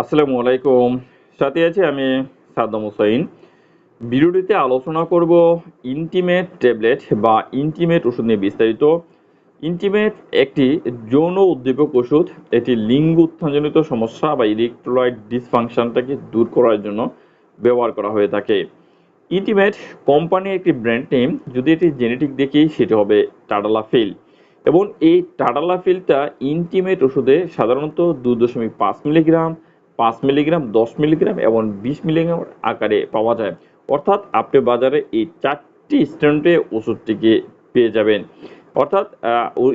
আসসালামু আলাইকুম। সাথে আছি আমি সাদ্দাম হুসাইন। ভিডিওটিতে আলোচনা করব ইন্টিমেট ট্যাবলেট বা ইন্টিমেট ওষুধ নিয়ে বিস্তারিত। ইন্টিমেট একটি যৌন উদ্দীপক ওষুধ। এটি লিঙ্গ উত্থানজনিত সমস্যা বা ইলেকট্রোলাইট ডিসফাংশনটাকে দূর করার জন্য ব্যবহার করা হয়ে থাকে। ইন্টিমেট কোম্পানি একটি ব্র্যান্ড নেম যদি এটি জেনেটিক দেখি, সেটি হবে টাডালাফিল এবং এই টাডালাফিলটা ইন্টিমেট ওষুধে সাধারণত দু দশমিক পাঁচ মিলিগ্রাম পাঁচ মিলিগ্রাম, দশ মিলিগ্রাম এবং বিশ মিলিগ্রাম আকারে পাওয়া যায়। অর্থাৎ আপনি বাজারে এই চারটি স্ট্যান্ডে ওষুধটিকে পেয়ে যাবেন। অর্থাৎ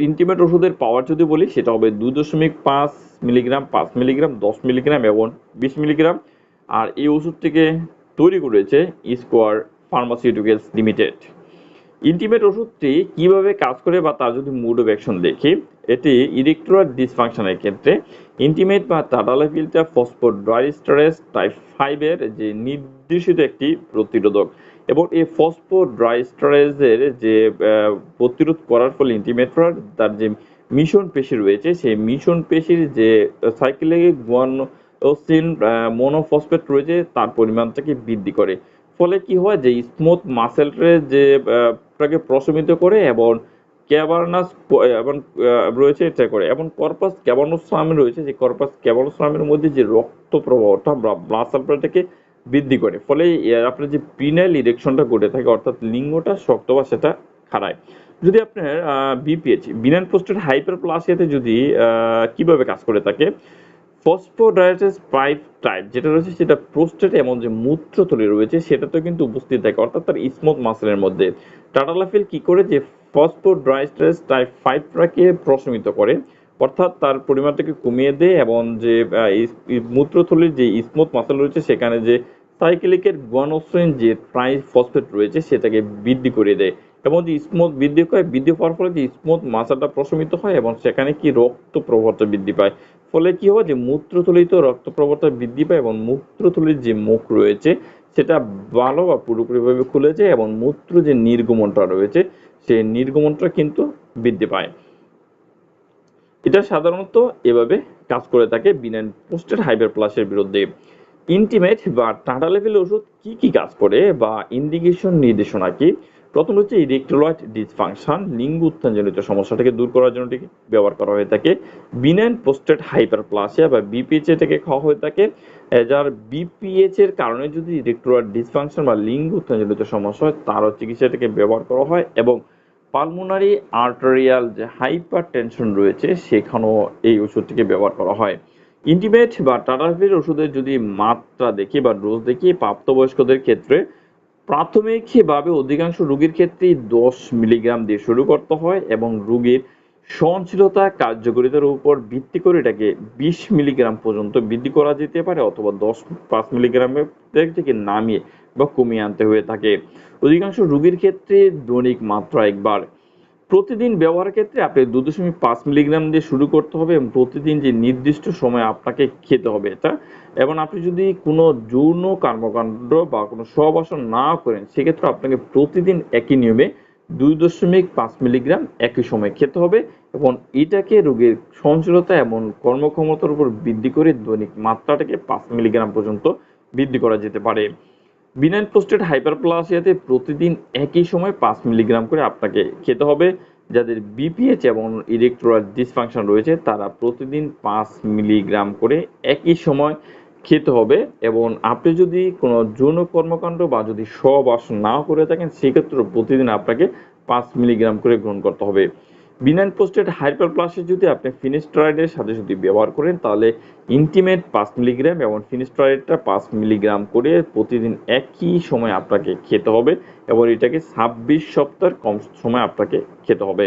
ইন্টিমেট ওষুধের পাওয়ার যদি বলি, সেটা হবে দু দশমিক পাঁচ মিলিগ্রাম পাঁচ মিলিগ্রাম, দশ মিলিগ্রাম এবং বিশ মিলিগ্রাম। আর এই ওষুধটিকে তৈরি করেছে স্কোয়ার ফার্মাসিউটিক্যালস লিমিটেড। ইন্টিমেট ওষুধটি কীভাবে কাজ করে বা তার যদি মুড অফ অ্যাকশন দেখি এটি ইলেকট্রোলার ডিসফাংশনের ক্ষেত্রে ইন্টিমেট বা টাডালাফিলটা ফসফোড্রাইস্টারেস টাইপ ফাইভের যে নির্দেশিত একটি প্রতিরোধক। এবং এই ফসফোর ড্রাই স্টোরেজের যে প্রতিরোধ করার ফলে ইন্টিমেট্রার তার যে মিশন পেশি রয়েছে, সেই মিশন পেশির যে সাইক্লিক গুয়ানোসিন মনোফসফেট রয়েছে, তার পরিমাণটাকে বৃদ্ধি করে? ফলে কি হয় যে স্মুথ মাসেলটাকে যে প্রশমিত করে এবং ক্যাভার্নাস এবং রয়েছে এটা করে। এবং কর্পাস ক্যাবানোসাম রয়েছে, যে কর্পাস ক্যাবানোসামের মধ্যে যে রক্ত প্রবাহটা ব্লাড সাপ্লাইটাকে বৃদ্ধি করে। ফলে আপনার যে পিনাইল ইরেকশনটা ঘটে থাকে, অর্থাৎ লিঙ্গটা শক্ত বা সেটা খাড়ায়। যদি আপনার বিপিএইচ বিনান পোস্টেড হাইপার প্লাসিয়াতে যদি কীভাবে কাজ করে থাকে ফসফোডাইটাস পাইপ টাইপ যেটা রয়েছে সেটা প্রোস্টেট এমন যে মূত্রথলি রয়েছে, সেটাতেও কিন্তু উপস্থিত থাকে, অর্থাৎ তার স্মুথ মাসেলের মধ্যে। টাটালাফিল কি করে? যে ফসফোড্রাইস্টাস টাইপ ফাইভটাকে প্রশমিত করে, অর্থাৎ তার পরিমাণটাকে কমিয়ে দেয় এবং যে মূত্রথলির যে স্মুথ মাসেল রয়েছে, সেখানে যে সাইকেলিকের গুয়ানোসিন যে ট্রাই ফসফেট রয়েছে, সেটাকে বৃদ্ধি করে দেয়। এবং যে স্মুথ বৃদ্ধি হয়, বৃদ্ধি হওয়ার ফলে যে স্মুথ মাসেলটা প্রশমিত হয় এবং সেখানে কি রক্ত প্রবাহটা বৃদ্ধি পায়। ফলে কি হয় যে মূত্রথলিত রক্ত প্রবাহটা বৃদ্ধি পায় এবং মূত্রথলির যে মুখ রয়েছে, সেটা ভালো বা পুরোপুরিভাবে খুলে যায় এবং মূত্র যে নির্গমনটা রয়েছে সেই নির্গমনটা কিন্তু বৃদ্ধি পায়। এটা সাধারণত এভাবে কাজ করে থাকে বিনাইন পোস্টেড হাইপার প্লাসের বিরুদ্ধে। ইন্টিমেট বা টাটা লেভেল ওষুধ কি কি কাজ করে বা ইন্ডিকেশন নির্দেশনা কি? প্রথম হচ্ছে ইলেকট্রোলাইট ডিসফাংশন লিঙ্গ উত্থানজনিত সমস্যাটাকে দূর করার জন্য ব্যবহার করা হয়ে থাকে। বিনাইন পোস্টেড হাইপার প্লাসিয়া বা বিপিএইচ এটাকে খাওয়া হয়ে থাকে। যার বিপিএইচ এর কারণে যদি ইলেকট্রোলাইট ডিসফাংশন বা লিঙ্গ উত্থানজনিত সমস্যা হয়, তারও চিকিৎসাটাকে ব্যবহার করা হয় এবং পালমোনারি আর্টারিয়াল যে হাইপার টেনশন রয়েছে, সেখানেও এই ওষুধটিকে ব্যবহার করা হয়। ইন্টিমেট বা টাটাফির ওষুধের যদি মাত্রা দেখি বা ডোজ দেখি, প্রাপ্তবয়স্কদের ক্ষেত্রে প্রাথমিকভাবে অধিকাংশ রোগীর ক্ষেত্রেই দশ মিলিগ্রাম দিয়ে শুরু করতে হয় এবং রোগীর সহনশীলতা, কার্যকারিতার উপর ভিত্তি করে এটাকে বিশ মিলিগ্রাম পর্যন্ত বৃদ্ধি করা যেতে পারে অথবা দশ পাঁচ মিলিগ্রামের থেকে নামিয়ে বা কমিয়ে আনতে হয়ে থাকে। অধিকাংশ রোগীর ক্ষেত্রে দৈনিক মাত্রা একবার প্রতিদিন ব্যবহারের ক্ষেত্রে আপনি দু দশমিক পাঁচ মিলিগ্রাম দিয়ে শুরু করতে হবে এবং প্রতিদিন যে নির্দিষ্ট সময় আপনাকে খেতে হবে এটা। এবং আপনি যদি কোনো যৌন কর্মকাণ্ড বা কোনো সহবাসন না করেন, সেক্ষেত্রে আপনাকে প্রতিদিন একই নিয়মে দুই দশমিক পাঁচ মিলিগ্রাম একই সময় খেতে হবে এবং এটাকে রোগীর সহনশীলতা এবং কর্মক্ষমতার উপর বৃদ্ধি করে দৈনিক মাত্রাটাকে পাঁচ মিলিগ্রাম পর্যন্ত বৃদ্ধি করা যেতে পারে। বিনাইন পোস্টেড হাইপারপ্লাসিয়াতে প্রতিদিন একই সময় পাঁচ মিলিগ্রাম করে আপনাকে খেতে হবে। যাদের বিপিএইচ এবং ইলেকট্রোলাইট ডিসফাংশন রয়েছে, তারা প্রতিদিন পাঁচ মিলিগ্রাম করে একই সময় খেতে হবে এবং আপনি যদি কোনো যৌন কর্মকাণ্ড বা যদি সহবাস নাও করে থাকেন সেক্ষেত্রে প্রতিদিন আপনাকে পাঁচ মিলিগ্রাম করে গ্রহণ করতে হবে। বিনাইন পোস্টেড হাইপারপ্লাসে যদি আপনি ফিনিস্ট্রয়েডের সাথে যদি ব্যবহার করেন, তাহলে ইন্টিমেট পাঁচ মিলিগ্রাম এবং ফিনিস্ট্রয়েডটা পাঁচ মিলিগ্রাম করে প্রতিদিন একই সময় আপনাকে খেতে হবে এবং এটাকে ছাব্বিশ সপ্তাহ কম সময় আপনাকে খেতে হবে।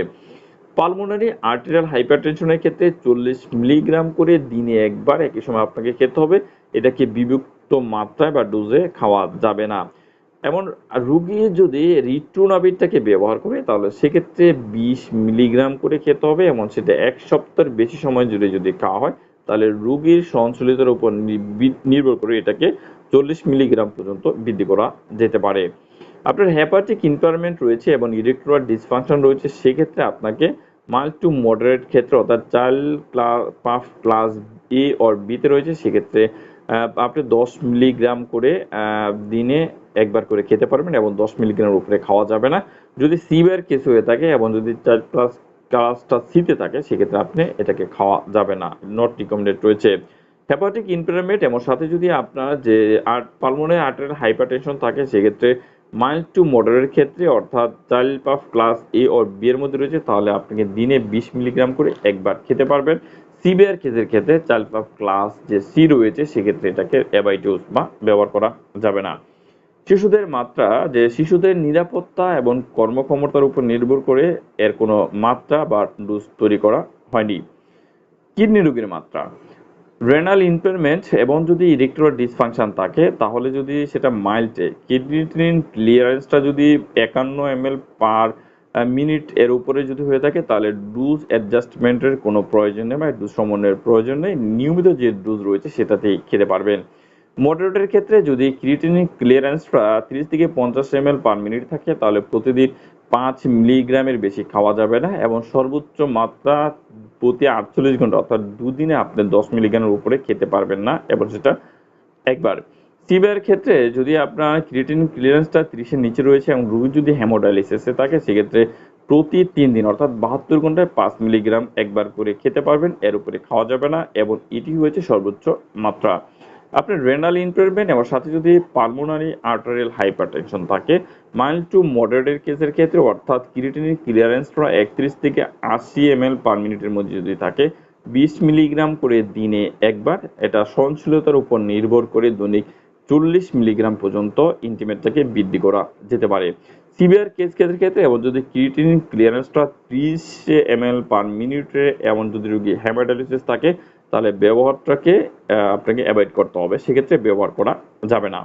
পালমোনারি আর্টেরিয়াল হাইপারটেনশনের ক্ষেত্রে চল্লিশ মিলিগ্রাম করে দিনে একবার একই সময় আপনাকে খেতে হবে। এটাকে বিভক্ত মাত্রায় বা ডোজে খাওয়া যাবে না। এমন রুগী যদি রিট্রোনাবিটটাকে ব্যবহার করে, তাহলে সেক্ষেত্রে বিশ মিলিগ্রাম করে খেতে হবে এবং সেটা এক সপ্তাহের বেশি সময় জুড়ে যদি খাওয়া হয়, তাহলে রুগীর সহনশীলতার উপর নির্ভর করে এটাকে চল্লিশ মিলিগ্রাম পর্যন্ত বৃদ্ধি করা যেতে পারে। আপনার হ্যাপাটিক ইম্পারমেন্ট রয়েছে এবং ইলেকট্রোলাইট ডিসফাংশন রয়েছে, সেক্ষেত্রে আপনাকে মাইল্ড টু মডারেট ক্ষেত্রে অর্থাৎ Child Pugh plus A or বিতে রয়েছে, সেক্ষেত্রে আপনি দশ মিলিগ্রাম করে দিনে একবার করে খেতে পারবেন এবং দশ মিলিগ্রামের উপরে খাওয়া যাবে না। যদি সিবের কেস হয়ে থাকে এবং যদি চার প্লাস ক্লাসটা সিতে থাকে, সেক্ষেত্রে আপনি এটাকে খাওয়া যাবে না। নট রিকমেন্ডেড রয়েছে। হেপাটিক ইনপ্যারামেন্ট এবং সাথে যদি আপনার যে আর্ট পালমোনে আর্টারিয়াল হাইপারটেনশন থাকে, সেক্ষেত্রে মাইল্ড টু মডারের ক্ষেত্রে, অর্থাৎ চাইল্ড পাফ ক্লাস এ ও বি এর মধ্যে রয়েছে, তাহলে আপনাকে দিনে বিশ মিলিগ্রাম করে একবার খেতে পারবেন। সিবিআর কেসের ক্ষেত্রে চাইল্ড পাফ ক্লাস যে সি রয়েছে, সেক্ষেত্রে এটাকে অ্যাবাইটিউস বা ব্যবহার করা যাবে না। শিশুদের মাত্রা, যে শিশুদের নিরাপত্তা এবং কর্মক্ষমতার উপর নির্ভর করে এর কোনো মাত্রা বা ডোজ তৈরি করা হয়নি। কিডনি রোগের মাত্রা। রেনাল ইমপেয়ারমেন্ট এবং যদি ইরেকট্রাল ডিসফাংশন থাকে, তাহলে যদি সেটা মাইল্ডে কিডনি ক্লিয়ারেন্সটা যদি একান্ন এম পার মিনিট এর উপরে যদি হয়ে থাকে, তাহলে ডুজ অ্যাডজাস্টমেন্টের কোনো প্রয়োজন নেই বা ডোজ সমন্বয়ের প্রয়োজন নেই। নিয়মিত যে ডুজ রয়েছে, সেটাতেই খেতে পারবেন। মডারেটের ক্ষেত্রে যদি ক্রিয়েটিনিন ক্লিয়ারেন্সটা তিরিশ থেকে পঞ্চাশ এম পার মিনিট থাকে, তাহলে প্রতিদিন পাঁচ মিলিগ্রামের বেশি খাওয়া যাবে না এবং সর্বোচ্চ মাত্রা প্রতি আটচল্লিশ ঘণ্টা, অর্থাৎ দুদিনে আপনি দশ মিলিগ্রামের উপরে খেতে পারবেন না। এবং সেটা একবার সিবিআর ক্ষেত্রে যদি আপনার ক্রিয়েটিন ক্লিয়ারেন্সটা তিরিশের নিচে রয়েছে এবং রোগী যদি হেমোডায়ালিসিসে থাকে, সেক্ষেত্রে প্রতি তিন দিন, অর্থাৎ বাহাত্তর ঘন্টায় পাঁচ মিলিগ্রাম একবার করে খেতে পারবেন, এর উপরে খাওয়া যাবে না এবং এটি হয়েছে সর্বোচ্চ মাত্রা। আপনার রেনাল ইমপ্রুভমেন্ট এবং সাথে যদি পালমোনারি আর্টারিয়াল হাইপারটেনশন থাকে মাইল্ড টু মডারেটের কেসের ক্ষেত্রে, অর্থাৎ ক্রিয়েটিনিন ক্লিয়ারেন্সটা একত্রিশ থেকে আশি এম এল পার মিনিটের মধ্যে যদি থাকে, বিশ মিলিগ্রাম করে দিনে একবার, এটা সহনশীলতার উপর নির্ভর করে দৈনিক চল্লিশ মিলিগ্রাম পর্যন্ত ইন্টিমেটটাকে বৃদ্ধি করা যেতে পারে। সিভিয়ার কেস কেসের ক্ষেত্রে এবং যদি ক্রিটিন ক্লিয়ারেন্সটা ত্রিশ এম এল পার মিনিটে এমন যদি রোগী হেমাডালিসিস থাকে, তাহলে ব্যবহারটাকে আপনাকে অ্যাভয়েড করতে হবে। সেক্ষেত্রে ব্যবহার করা যাবে না।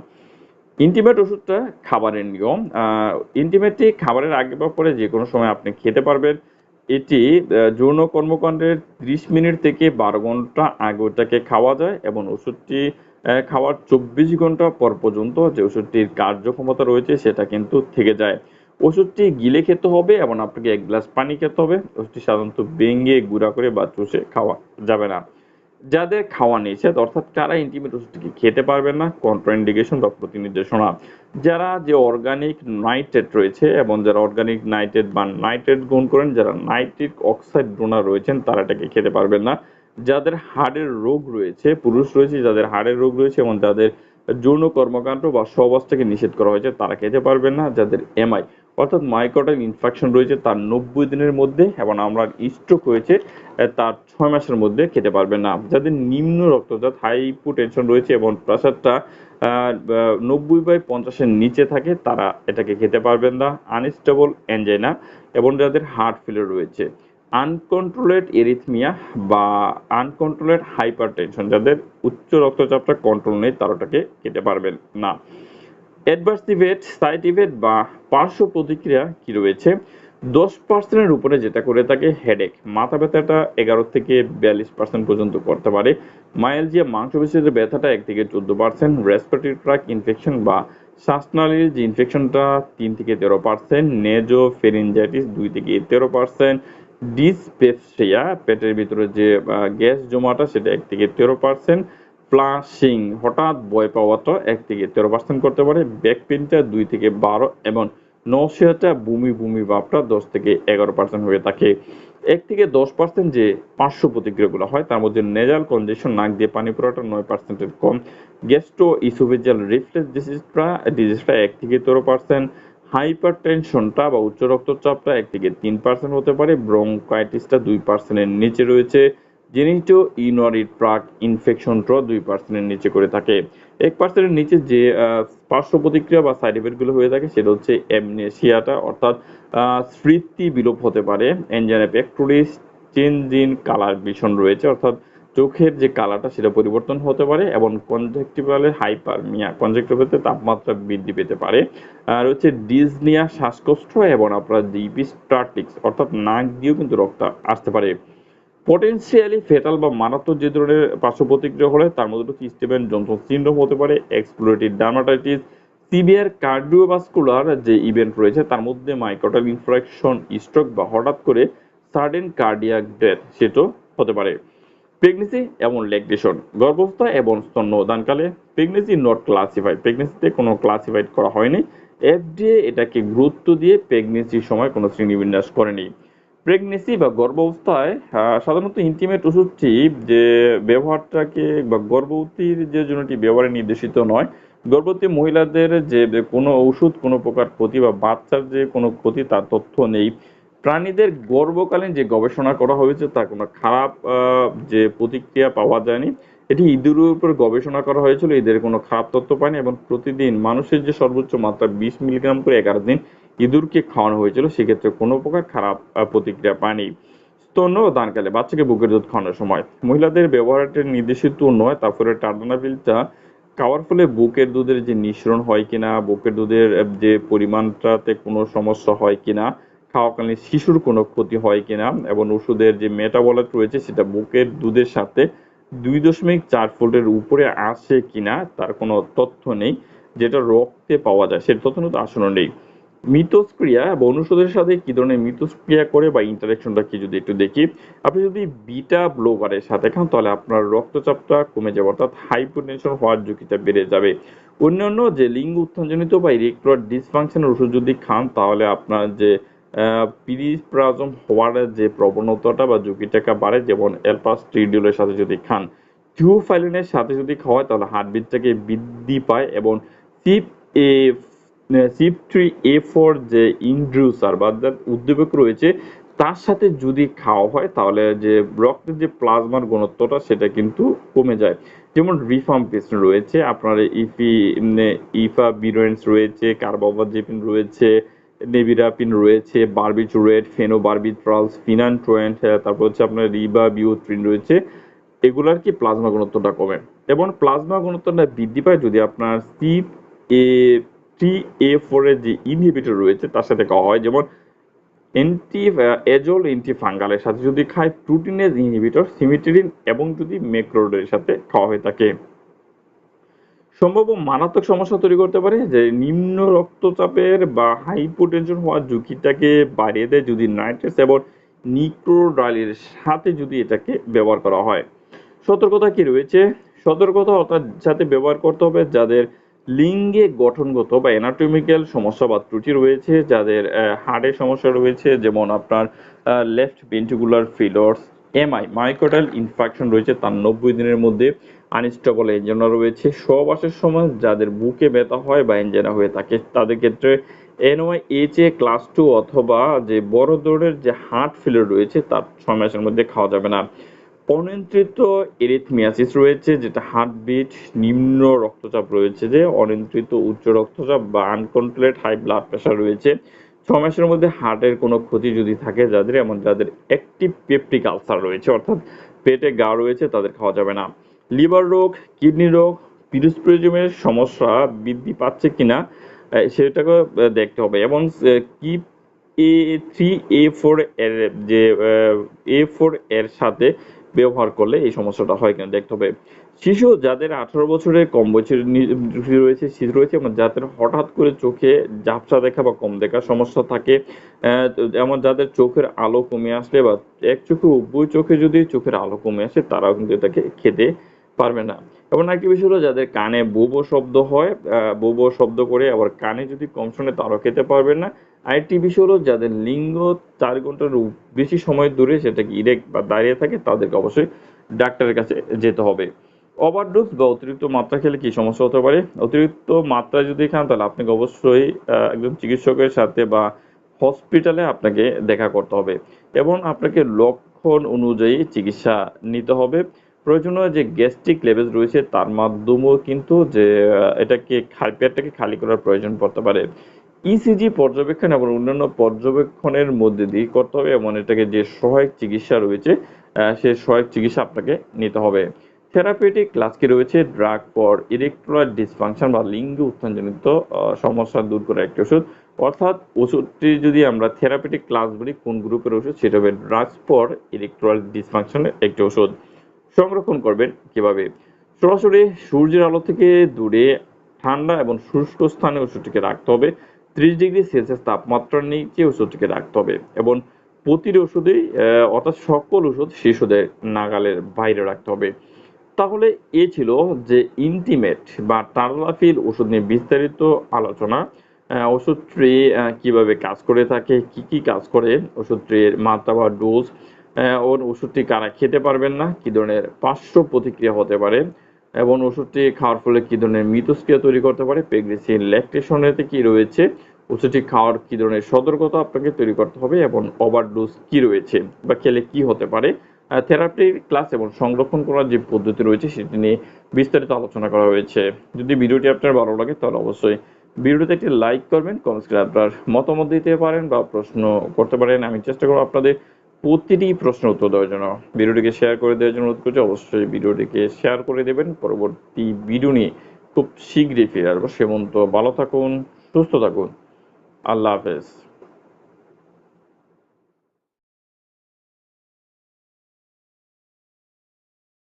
ইন্টিমেট ওষুধটা খাবারের নিয়ম। ইন্টিমেটটি খাবারের আগে বা পরে যে কোনো সময় আপনি খেতে পারবেন। এটি যৌন কর্মকাণ্ডের ত্রিশ মিনিট থেকে বারো ঘণ্টা আগে ওটাকে খাওয়া যায় এবং ওষুধটি খাওয়ার চব্বিশ ঘণ্টা পর পর্যন্ত যে ওষুধটির কার্যক্ষমতা রয়েছে সেটা কিন্তু থেকে যায়। ওষুধটি গিলে খেতে হবে এবং আপনাকে এক গ্লাস পানি খেতে হবে। ওষুধটি সাধারণত ভেঙে গুঁড়া করে বা চুষে খাওয়া যাবে না। যাদের খাওয়া নিষেধ, অর্থাৎ কারা ইন্টিমেট ওষুধটিকে খেতে পারবেন না কন্ট্রাইন্ডিকেশন বা প্রতিনির্দেশনা। যারা যে অর্গানিক নাইট্রেট রয়েছে এবং যারা অর্গানিক নাইট্রেট বা নাইট্রেট গ্রহণ করেন, যারা নাইট্রিক অক্সাইড ডোনার রয়েছেন, তারা এটাকে খেতে পারবেন না। যাদের হাড়ের রোগ রয়েছে, পুরুষ রয়েছে, যাদের হাড়ের রোগ রয়েছে এবং যাদের যৌন কর্মকাণ্ড বা সহবাসটাকে নিষেধ করা হয়েছে, তারা খেতে পারবেন না। যাদের এমআই অর্থাৎ মাইকোটাইল ইনফেকশন রয়েছে, তার নব্বই দিনের মধ্যে এবং আমরা স্ট্রোক হয়েছে তার ছয় মাসের মধ্যে খেতে পারবেন না। যাদের নিম্ন রক্তচাপ হাইপোটেনশন রয়েছে এবং প্রেশারটা নব্বই বাই পঞ্চাশের নিচে থাকে, তারা এটাকে খেতে পারবেন না। আনস্টেবল অ্যাঞ্জাইনা এবং যাদের হার্ট ফেলিয়ার রয়েছে। আনকন্ট্রোলেড এরিথমিয়া বা আনকন্ট্রোলেড হাইপারটেনশন, যাদের উচ্চ রক্তচাপটা কন্ট্রোল নেই, তারা ওটাকে খেতে পারবেন না। অ্যাডভার্স ইভেন্ট সাইড ইভেন্ট বা পার্শ্ব প্রতিক্রিয়া কি রয়েছে? দশ পার্সেন্টের উপরে যেটা করে থাকে হেডেক মাথা ব্যথাটা এগারো থেকে বিয়াল্লিশ পার্সেন্ট পর্যন্ত করতে পারে। মায়ালজিয়া মাংসপেশির ব্যথাটা এক থেকে চোদ্দ পার্সেন্ট রেসপিরেটরি ট্র্যাক ইনফেকশন বা শ্বাসনালীর যে ইনফেকশনটা তিন থেকে তেরো পার্সেন্ট নেজো ফেরিনজাইটিস দুই থেকে তেরো পার্সেন্ট ডিসপেপসিয়া, পেটের ভিতরে যে গ্যাস জমাটা সেটা এক থেকে তেরো পার্সেন্ট ফ্লাশিং হঠাৎ ভয় পাওয়াটা এক থেকে তেরো পার্সেন্ট করতে পারে, ব্যাক পেনটা দুই থেকে বারো এবং নসিয়াটা বমি বমি ভাবটা দশ থেকে এগারো পার্সেন্ট হয়ে থাকে। এক থেকে দশ পার্সেন্ট যে পার্শ্ব প্রতিক্রিয়াগুলো হয়, তার মধ্যে নেজাল কনজেশন নাক দিয়ে পানি পড়াটা নয় পার্সেন্টের কম। গ্যাস্ট্রো ইসোভেজিয়াল রিফ্লেক্স ডিজিজটা ডিজিজটা এক থেকে তেরো পার্সেন্ট হাইপার টেনশনটা বা উচ্চ রক্তচাপটা এক থেকে তিন পার্সেন্ট হতে পারে, ব্রঙ্কাইটিসটা দুই পার্সেন্টের নিচে রয়েছে জেনিটো ইউনারি ট্রাক ইনফেকশনটা দুই পার্সেন্টের নিচে করে থাকে। এক পার্সেন্টের নিচে যে পার্শ্ব প্রতিক্রিয়া বা সাইডগুলো হয়ে থাকে সেটা হচ্ছে অ্যামনেসিয়াটা, অর্থাৎ স্মৃতি বিলোপ হতে পারে angina pectoris change in colour vision রয়েছে, অর্থাৎ চোখের যে কালারটা সেটা পরিবর্তন হতে পারে এবং কনজেক্টিভালের হাইপারমিয়া কনজেক্টিভাতে তাপমাত্রা বৃদ্ধি পেতে পারে। আর হচ্ছে ডিজনিয়া শ্বাসকষ্ট এবং আপনার ডিপিস্টাটিক্স অর্থাৎ নাক দিয়েও কিন্তু রক্ত আসতে পারে। পটেনশিয়ালি ফেটাল বা মারাত্মক যে ধরনের পার্শ্ব প্রতিক্রিয়া হলে তার মধ্যে হচ্ছে স্টিভেন জনসন সিন্ড্রোম হতে পারে এক্সপ্লোরেটিভ ডার্মাটাইটিস সিভিয়ার কার্ডিওভাস্কুলার যে ইভেন্ট রয়েছে, তার মধ্যে মাইকোটাল ইনফ্রাকশন স্ট্রোক বা হঠাৎ করে সাডেন কার্ডিয়াক ডেথ সেটাও হতে পারে। প্রেগনেন্সি এবং ল্যাকটেশন গর্ভাবস্থা এবং স্তন্যদানকালে প্রেগনেন্সি নট ক্লাসিফাইড প্রেগনেন্সিতে কোনো ক্লাসিফাইড করা হয়নি। এফডিএ এটাকে গুরুত্ব দিয়ে প্রেগনেন্সির সময় কোনো শ্রেণীবিন্যাস করেনি। প্রেগনেন্সি বা গর্ভাবস্থায় সাধারণত ইন্টিমেট ওষুধটি যে ব্যবহারটাকে বা গর্ভবতীর যে জন্য এটি ব্যবহারে নির্দেশিত নয়, গর্ভবতী মহিলাদের যে কোনো ওষুধ, কোনো প্রকার ক্ষতি বা বাচ্চার যে কোনো ক্ষতি তার তথ্য নেই। প্রাণীদের গর্ভকালীন যে গবেষণা করা হয়েছে তার কোনো খারাপ যে প্রতিক্রিয়া পাওয়া যায়নি, এটি ইঁদুরের উপর গবেষণা করা হয়েছিল, এদের কোনো খারাপ তথ্য পায়নি এবং প্রতিদিন মানুষের যে সর্বোচ্চ মাত্রা, বিশ মিলিগ্রাম করে এগারো দিন ইঁদুরকে খাওয়ানো হয়েছিল, সেক্ষেত্রে কোনো প্রকার খারাপ প্রতিক্রিয়া পায়নি। স্তন্য দানকালে বাচ্চাকে বুকের দুধ খাওয়ানোর সময়। মহিলাদের ব্যবহারটা নির্দেশিত নয়, তারপরে টার্নাবিলটা খাওয়ার ফলে বুকের দুধের যে মিশ্রণ হয় কিনা, বুকের দুধের যে পরিমাণটাতে কোনো সমস্যা হয় কিনা খাওয়াকালীন শিশুর কোনো ক্ষতি হয় কিনা এবং ওষুধের যে মেটাবলাইট রয়েছে সেটা বুকের দুধের সাথে দুই দশমিক চার ফোল্টের উপরে আসে কিনা তার কোনো তথ্য নেই, যেটা রক্তে পাওয়া যায় সেটা তথ্য কিন্তু আসলে নেই। মিথস্ক্রিয়া বা অনুষদের সাথে কি ধরনের মিথস্ক্রিয়া করে বা ইন্টারাকশনটা কি যদি একটু দেখি, আপনি যদি বিটা ব্লোকারের সাথে খান, তাহলে আপনার রক্তচাপটা কমে যাবে, অর্থাৎ হাইপোটেনশন হওয়ার ঝুঁকিটা বেড়ে যাবে। অন্যান্য যে লিঙ্গ উত্থানজনিত বা ইরেক্টর ডিসফাংশনের ওষুধ যদি খান, তাহলে আপনার যে পিরিপ্রাজম হওয়ার যে প্রবণতাটা বা ঝুঁকিটাকে বাড়ে, যেমন এলপাস অ্যালপাস্ট্রিডিওলের সাথে যদি খান থিওফাইলিনের সাথে যদি খাওয়ায়, তাহলে হার্টবিটটাকে বৃদ্ধি পায় এবং CYP A CYP three A four যে ইন্ড্রুসার বা উদ্দীপক রয়েছে, তার সাথে যদি খাওয়া হয়, তাহলে যে রক্তের যে প্লাজমার ঘনত্বটা সেটা কিন্তু কমে যায়। যেমন রিফাম্পিস রয়েছে, আপনার ইফি, ইফা বিরোয়েন্স রয়েছে কার্বাবাজেপিন রয়েছে নেভিরাপিন রয়েছে বারবিচুরেট ফেনোবারবিট্রালস ফিনান্ট্রোয়েন্ট তারপর হচ্ছে আপনার রিবা বিউট্রিন রয়েছে। এগুলার কি প্লাজমা ঘনত্বটা কমে? এবং প্লাজমা ঘনত্বটা বৃদ্ধি পায় যদি আপনার সি এ টি এ ফোরের যে ইনহিবিটর রয়েছে, তার সাথে খাওয়া হয়। যেমন এন্টি এজল ফাঙ্গালের সাথে যদি খায় প্রোটিনেজ ইনহিবিটর সিমিটেরিন এবং যদি মেক্রোডের সাথে খাওয়া হয়ে থাকে। সম্ভাব্য মারাত্মক সমস্যা তৈরি করতে পারে, যে নিম্ন রক্তচাপের বা হাইপোটেনশন হওয়ার ঝুঁকিটাকে বাড়িয়ে দেয় যদি নাইট্রেস এবং নিক্রোডাইলের সাথে যদি এটাকে ব্যবহার করা হয়। সতর্কতা কি রয়েছে? সতর্কতা অর্থাৎ সাথে ব্যবহার করতে হবে যাদের লিঙ্গে গঠনগত বা অ্যানাটমিক্যাল সমস্যা বা ত্রুটি রয়েছে, যাদের হার্টের সমস্যা রয়েছে, যেমন আপনার left ventricular failures MI মাইক্রোটাইল infection রয়েছে তার নব্বই দিনের মধ্যে। আনস্টেবল এনজেনা রয়েছে। সহবাসের সময় যাদের বুকে ব্যথা হয় বা এনজেনা হয়ে থাকে, তাদের ক্ষেত্রে NY H A class two অথবা যে বড় দৌড়ের যে হার্ট ফেলিয়ার রয়েছে, তার ছয় মাসের মধ্যে খাওয়া যাবে না। অনিয়ন্ত্রিত এরিথমিয়াসিস রয়েছে, যেটা হার্টবিট নিম্ন রক্তচাপ রয়েছে যে অনিয়ন্ত্রিত উচ্চ রক্তচাপ বা আনকন্ট্রোলেড হাই ব্লাড প্রেশার রয়েছে। ছ মাসের মধ্যে হার্টের কোনো ক্ষতি যদি থাকে, যাদের এমন যাদের অ্যাক্টিভ পেপটিক আলসার রয়েছে, অর্থাৎ পেটে গা রয়েছে, তাদের খাওয়া যাবে না। লিভার রোগ, কিডনি রোগ পিরোস্প্রেজমের সমস্যা বৃদ্ধি পাচ্ছে কিনা সেটাকে দেখতে হবে। এবং কি এ থ্রি এ ফোর এর যে এ ফোর এর সাথে ব্যবহার করলে এই সমস্যাটা হয় কিনা দেখতে হবে। শিশু যাদের আঠারো বছরের কম বয়সের রয়েছে, শিশু রয়েছে, এবং যাদের হঠাৎ করে চোখে ঝাপসা দেখা বা কম দেখার সমস্যা থাকে যেমন যাদের চোখের আলো কমে আসলে বা এক চোখে উভয় চোখে যদি চোখের আলো কমে আসে, তারাও কিন্তু এটাকে খেতে পারবে না। এবং আরেকটি বিষয় হলো, যাদের কানে বোবো শব্দ হয় বোবো শব্দ করে আবার কানে যদি কম শোনে, তারাও খেতে পারবে না। আরেকটি বিষয় হলো, যাদের লিঙ্গ চার ঘণ্টার বেশি সময় ধরে সেটা কি ইরেক্ট বা দাঁড়িয়ে থাকে, তাদেরকে অবশ্যই ডাক্তারের কাছে যেতে হবে। ওভারডোজ বা অতিরিক্ত মাত্রা খেলে কি সমস্যা হতে পারে? অতিরিক্ত মাত্রা যদি খান, তাহলে আপনাকে অবশ্যই একজন চিকিৎসকের সাথে বা হসপিটালে আপনাকে দেখা করতে হবে। এবং আপনাকে লক্ষণ অনুযায়ী চিকিৎসা নিতে হবে। প্রয়োজনীয় যে গ্যাস্ট্রিক লেভেল রয়েছে তার মাধ্যমেও কিন্তু যে এটাকে পেটটাকে খালি করার প্রয়োজন পড়তে পারে। ইসিজি পর্যবেক্ষণ এবং অন্যান্য পর্যবেক্ষণের মধ্যে দিয়ে করতে হবে এবং এটাকে যে সহায়ক চিকিৎসা রয়েছে সেই সহায়ক চিকিৎসা আপনাকে নিতে হবে। থেরাপিউটিক ক্লাস কি রয়েছে? ড্রাগ পর ইরেকট্রয়েড ডিসফাংশন বা লিঙ্গ উত্থানজনিত সমস্যা দূর করার একটি ওষুধ। অর্থাৎ ওষুধটি যদি আমরা থেরাপিউটিক ক্লাস বলি, কোন গ্রুপের ওষুধ? সেটা হবে ড্রাগস পর ইলেকট্রয়েড ডিসফাংশনের একটি ওষুধ। সংরক্ষণ করবেন কীভাবে? সরাসরি সূর্যের আলো থেকে দূরে ঠান্ডা এবং শুষ্ক স্থানে ওষুধটিকে রাখতে হবে। ত্রিশ ডিগ্রি সেলসিয়াস তাপমাত্রার নিচে ওষুধটিকে রাখতে হবে এবং প্রতিটি ওষুধেই অর্থাৎ সকল ওষুধ শিশুদের নাগালের বাইরে রাখতে হবে। তাহলে এ ছিল যে ইন্টিমেট বা টার্লাফিল ওষুধ নিয়ে বিস্তারিত আলোচনা। ওষুধটি কীভাবে কাজ করে থাকে, কি কি কাজ করে ওষুধটির মাত্রা বা ডোজ ওর ওষুধটি কারা খেতে পারবেন না? কি ধরনের পার্শ্ব প্রতিক্রিয়া হতে পারে? এবং ওষুধটি খাওয়ার ফলে কি ধরনের মিথস্ক্রিয়া তৈরি করতে পারে? প্রেগনেন্সি ল্যাকটেশনেতে কি রয়েছে? ওষুধটি খাওয়ার কি ধরনের সতর্কতা আপনাকে তৈরি করতে হবে? এবং ওভার ওভারডোজ কী রয়েছে? বা খেলে কি হতে পারে? থেরাপির ক্লাস এবং সংরক্ষণ করার যে পদ্ধতি রয়েছে, সেটি নিয়ে বিস্তারিত আলোচনা করা হয়েছে। যদি ভিডিওটি আপনার ভালো লাগে, তাহলে অবশ্যই ভিডিওতে একটি লাইক করবেন। কমেন্টস করে আপনার মতামত দিতে পারেন বা প্রশ্ন করতে পারেন। আমি চেষ্টা করব আপনাদের প্রতিটি প্রশ্ন উত্তর দেওয়ার জন্য, ভিডিওটিকে শেয়ার করে দেওয়ার জন্য অনুরোধ করছি, অবশ্যই ভিডিওটিকে শেয়ার করে দেবেন। পরবর্তী ভিডিও নিয়ে খুব শীঘ্রই ফিরে আসব। সেমন্ত ভালো থাকুন, সুস্থ থাকুন। আল্লাহ হাফেজ।